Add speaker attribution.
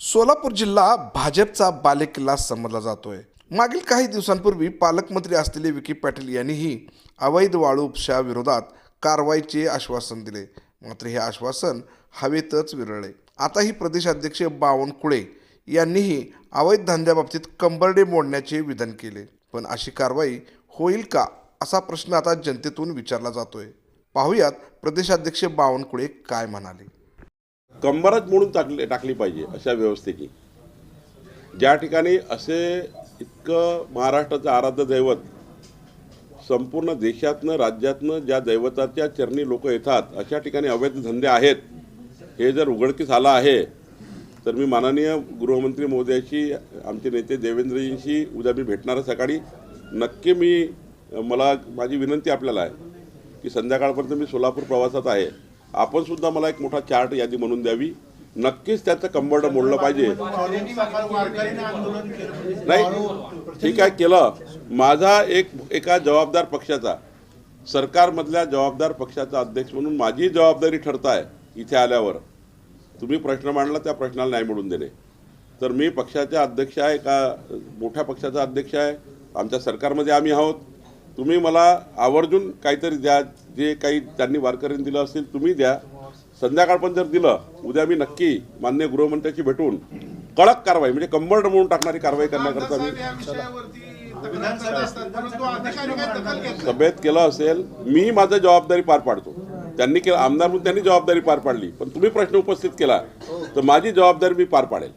Speaker 1: सोलापूर जिल्हा भाजपचा बालेकिल्ला समजला जातोय. मागील काही दिवसांपूर्वी पालकमंत्री असलेले विकी पाटील यांनीही अवैध वाळू उपशा विरोधात कारवाईचे आश्वासन दिले. मात्र हे आश्वासन हवेतच विरळले. आताही प्रदेशाध्यक्ष बावनकुळे यांनीही अवैध धंद्याबाबतीत कंबरडे मोडण्याचे विधान केले. पण अशी कारवाई होईल का असा प्रश्न आता जनतेतून विचारला जातोय. पाहुयात प्रदेशाध्यक्ष बावनकुळे काय म्हणाले.
Speaker 2: कंबरच म्हणून टाकली टाकली पाहिजे अशा व्यवस्थेची. ज्या ठिकाणी असे इतकं महाराष्ट्राचं आराध्य दैवत संपूर्ण देशातनं राज्यातनं ज्या दैवताच्या चरणी लोक येतात अशा ठिकाणी अवैध धंदे आहेत हे जर उघडकीस आलं आहे तर मी माननीय गृहमंत्री महोदयाशी आमचे नेते देवेंद्रजींशी उद्या मी भेटणार सकाळी. नक्की मी मला माझी विनंती आपल्याला आहे की संध्याकाळपर्यंत मी सोलापूर प्रवासात आहे. आपण सुद्धा मला एक मोठा चार्ट यादी म्हणून द्यावी. नक्कीच त्याचं कंबर्ड मोडलं पाहिजे. नाही ठीक आहे केलं. माझा एक एका जबाबदार पक्षाचा सरकारमधल्या जबाबदार पक्षाचा अध्यक्ष म्हणून माझी जबाबदारी ठरत आहे इथे आल्यावर. तुम्ही प्रश्न मांडला त्या प्रश्नाला नाही मिळून देणे तर मी पक्षाचा अध्यक्ष आहे का? मोठ्या पक्षाचा अध्यक्ष आहे. आमच्या सरकारमध्ये आम्ही आहोत. तुम्ही मला आवर्जून काहीतरी द्या. जे काही त्यांनी वारकऱ्यांनी दिलं असेल तुम्ही द्या. संध्याकाळपर्यंत जर दिलं उद्या मी नक्की मान्य गृहमंत्र्याशी भेटून कडक कारवाई म्हणजे कंबर्ड म्हणून टाकणारी कारवाई करण्याकरता मी. सभेत केलं असेल मी माझं जबाबदारी पार पाडतो. त्यांनी केलं आमदार म्हणून त्यांनी जबाबदारी पार पाडली. पण तुम्ही प्रश्न उपस्थित केला तर माझी जबाबदारी मी पार पाडेल.